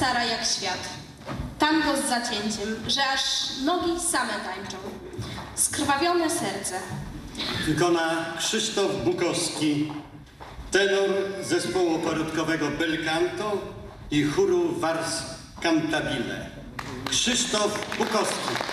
stara jak świat. Tango z zacięciem, że aż nogi same tańczą. Skrwawione serce. Wykona Krzysztof Bukowski, tenor zespołu operutkowego Belcanto i chóru Wars Cantabile. Krzysztof Bukowski.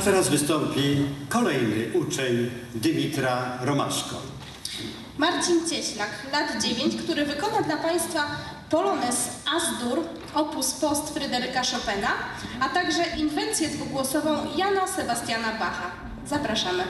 A teraz wystąpi kolejny uczeń Dymitra Romaszko. Marcin Cieślak, lat 9, który wykona dla Państwa polonez Asdur, opus post Fryderyka Chopina, a także inwencję dwugłosową Jana Sebastiana Bacha. Zapraszamy.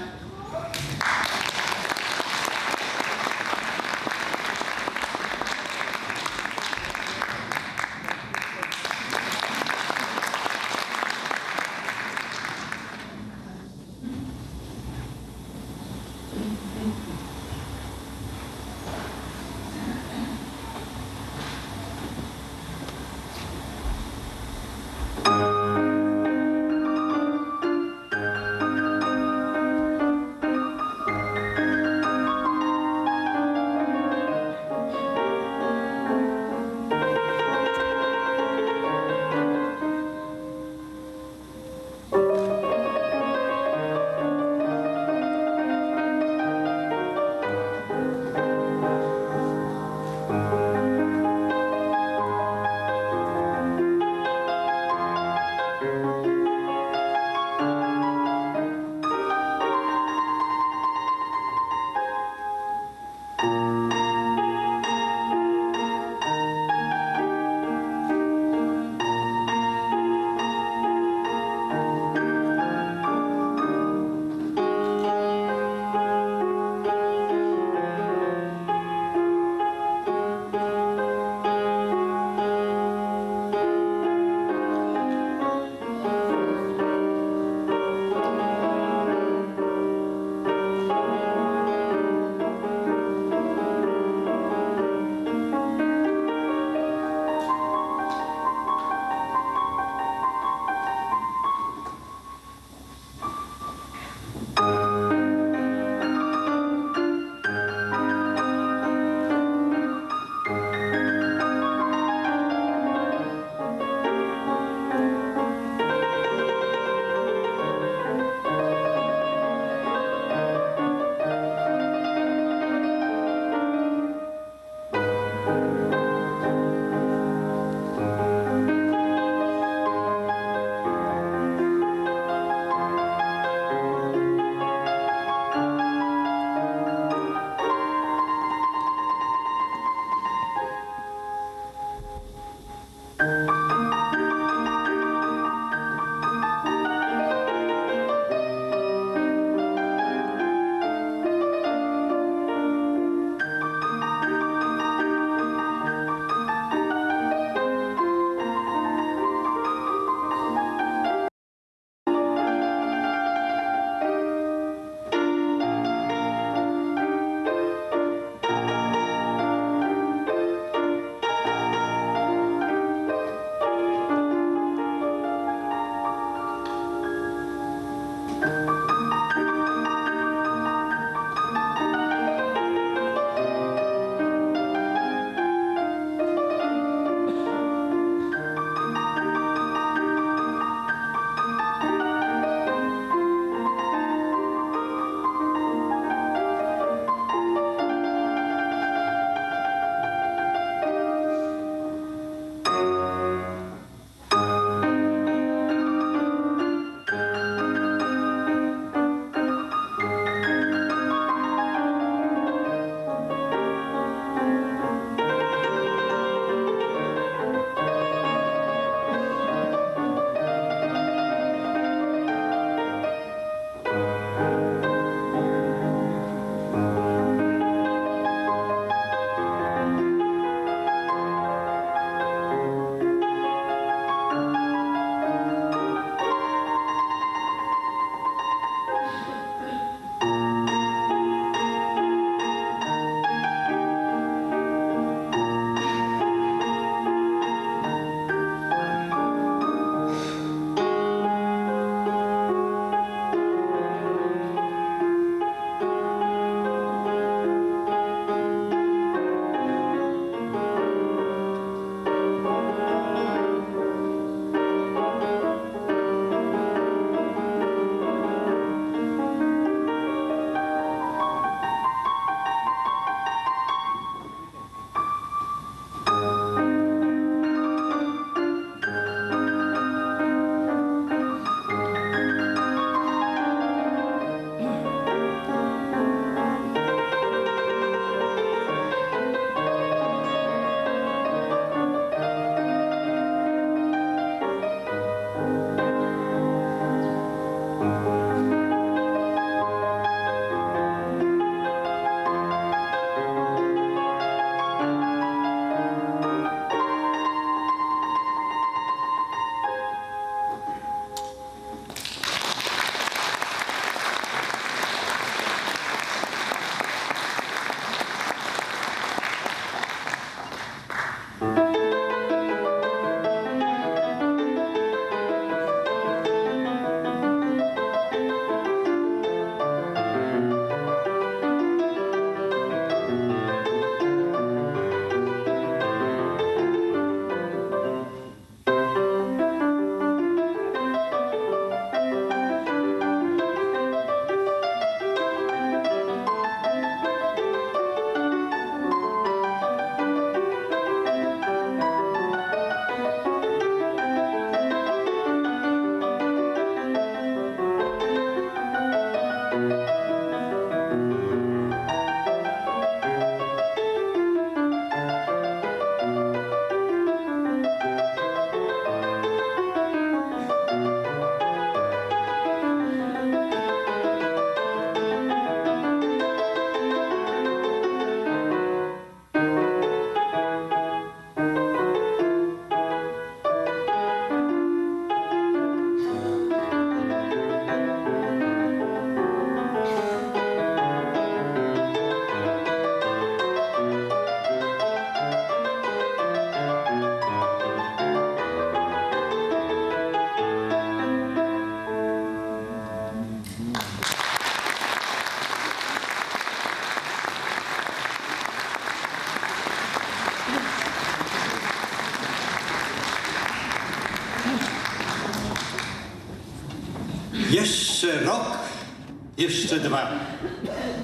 dwa.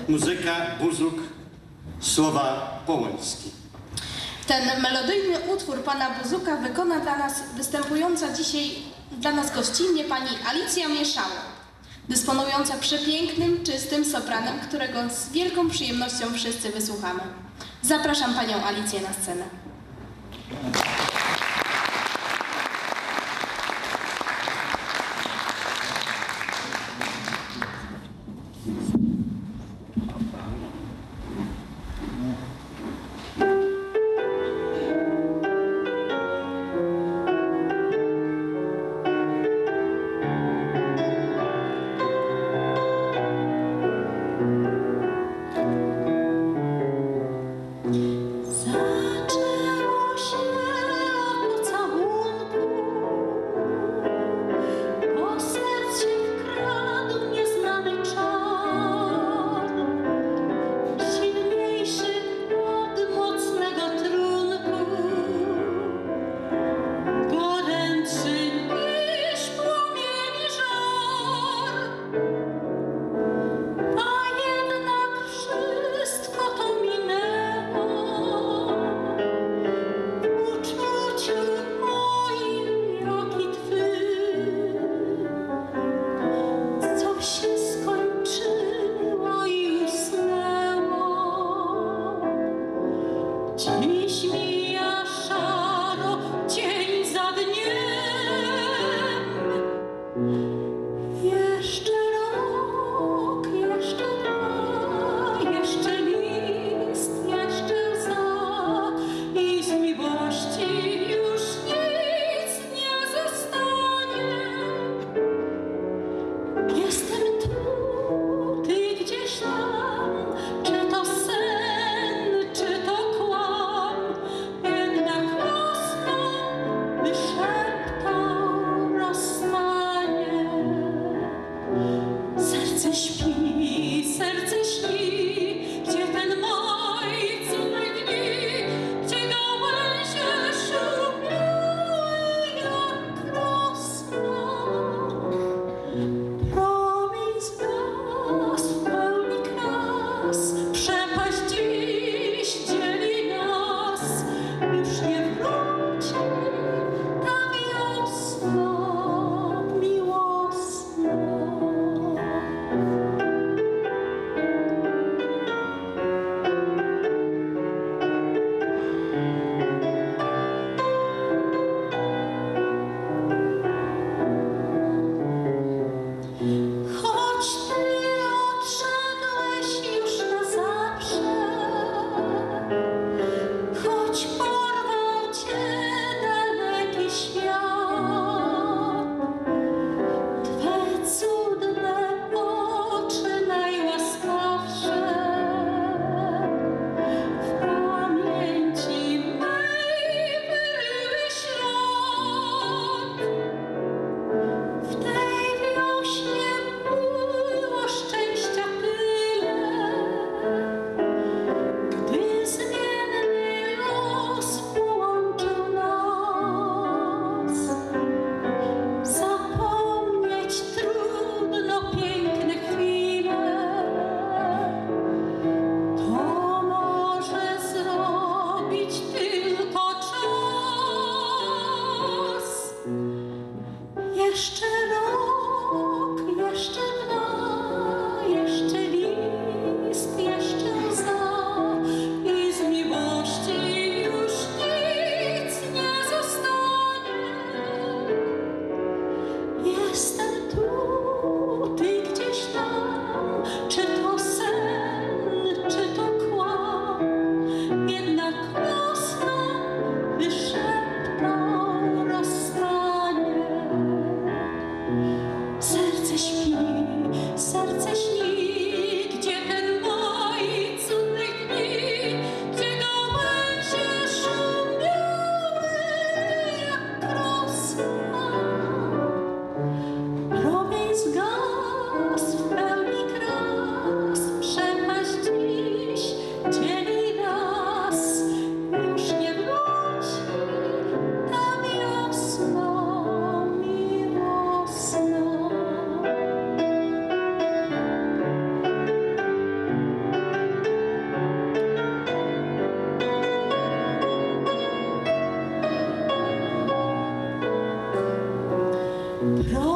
Muzyka, buzuk, słowa połoński. Ten melodyjny utwór pana Buzuka wykona dla nas występująca dzisiaj dla nas gościnnie pani Alicja Mieszała, dysponująca przepięknym, czystym sopranem, którego z wielką przyjemnością wszyscy wysłuchamy. Zapraszam panią Alicję na scenę. desespero. No.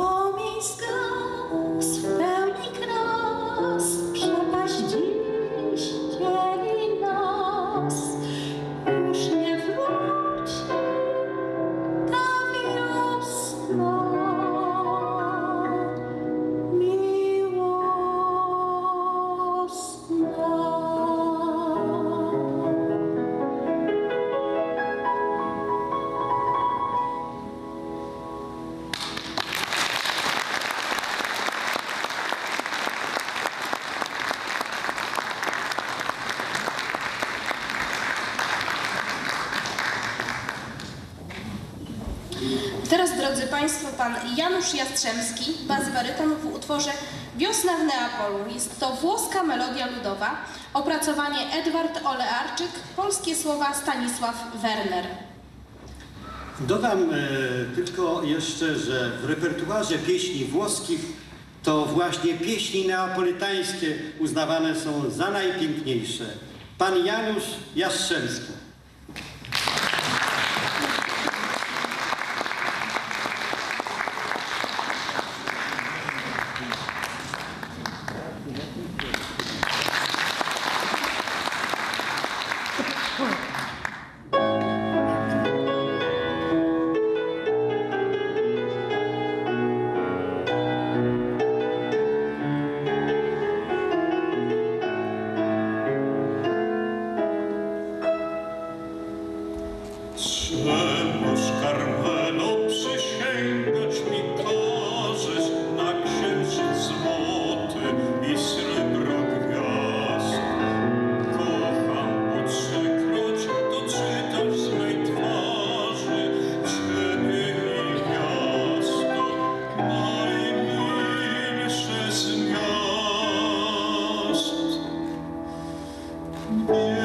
Państwu pan Janusz Jastrzębski, bas-baryton w utworze Wiosna w Neapolu. Jest to włoska melodia ludowa, opracowanie Edward Olearczyk, polskie słowa Stanisław Werner. Dodam e, tylko jeszcze, że w repertuarze pieśni włoskich to właśnie pieśni neapolitańskie uznawane są za najpiękniejsze. Pan Janusz Jastrzębski. you.